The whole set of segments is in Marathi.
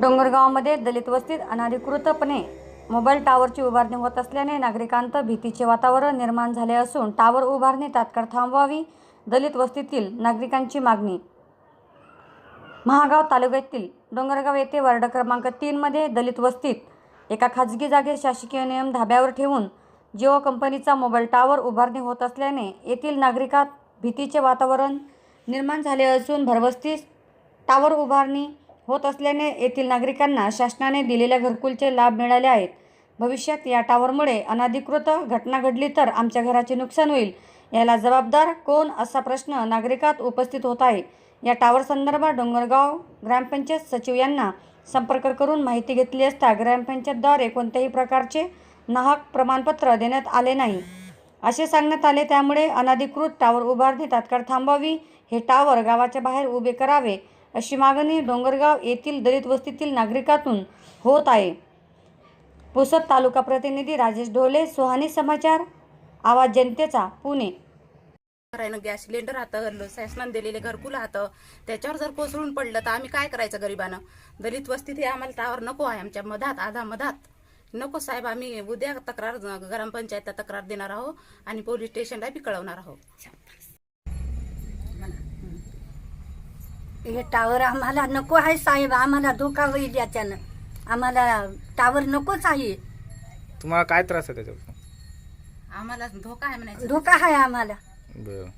डोंगरगावमध्ये दलित वस्तीत अनधिकृतपणे मोबाईल टावरची उभारणी होत असल्याने नागरिकांत भीतीचे वातावरण निर्माण झाले असून टावर उभारणी तात्काळ थांबवावी दलित वस्तीतील नागरिकांची मागणी. महागाव तालुक्यातील डोंगरगाव येथे वार्ड क्रमांक तीनमध्ये दलित वस्तीत एका खाजगी जागेत शासकीय नियम धाब्यावर ठेवून जिओ कंपनीचा मोबाईल टावर उभारणी होत असल्याने येथील नागरिकात भीतीचे वातावरण निर्माण झाले असून भरवस्तीस टावर उभारणी होत असल्याने येथील नागरिकांना शासनाने दिलेल्या घरकुलचे लाभ मिळाले आहेत. भविष्यात या टावरमुळे अनधिकृत घटना घडली तर आमच्या घराचे नुकसान होईल याला जबाबदार कोण असा प्रश्न नागरिकात उपस्थित होत आहे. या टावर संदर्भात डोंगरगाव ग्रामपंचायत सचिव यांना संपर्क करून माहिती घेतली असता ग्रामपंचायतद्वारे कोणत्याही प्रकारचे नाहक प्रमाणपत्र देण्यात आले नाही. असे सांगण्यात आले त्यामुळे अनधिकृत टावर उभारणी तात्काळ थांबावी हे टावर गावाच्या बाहेर उभे करावे अशी मागणी डोंगरगाव येथील दलित वस्तीतील नागरिकातून होत आहे. पुसद तालुका प्रतिनिधी राजेश ढोले सुहानी समाचार आवाज जनतेचा पुणे. करायनं गॅस सिलेंडर हातं शासनाने दिलेले घरकुल हातं त्याच्यावर जर कोसळून पडलं तर आम्ही काय करायचं गरिबानं? दलित वस्तीत हे आम्हाला टावर नको आहे आमच्या मधात आधा मधात. नको साहेब आम्ही उद्या तक्रार ग्रामपंचायत तक्रार देणार आहोत आणि पोलीस स्टेशनला बी कळवणार आहोत. हे टावर आम्हाला नको आहे साहेब आम्हाला धोका होईल याच्यानं. आम्हाला टावर नकोच आहे. तुम्हाला काय त्रास आहे त्याच्यापासून? आम्हाला धोका आहे म्हणायचं. धोका आहे आम्हाला. बरं.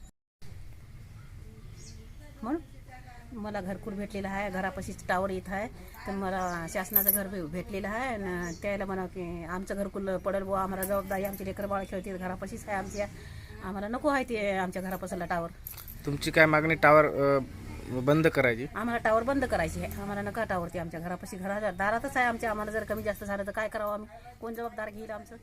म्हणून मला घरकुल भेटलेलं आहे घरापाशीच टावर येत आहे. तर मला शासनाचं घर भे- भेटलेलं आहे आणि त्याला म्हणा की आमचं घरकुल पडेल बुवा आम्हाला जबाबदारी आमची लेकर बाळ खेळतील घरापाशीच आहे आमच्या. आम्हाला नको आहे ते आमच्या घरापासूनला टावर. तुमची काय मागणी टावर अ, बंद करायची? आम्हाला टावर बंद करायची आहे. आम्हाला नका टावर ते आमच्या घरापाशी. घरा दारातच आहे आमच्या आम्हाला जर कमी जास्त झालं तर काय करावं आम्ही? कोण जबाबदार घेईल आमचं?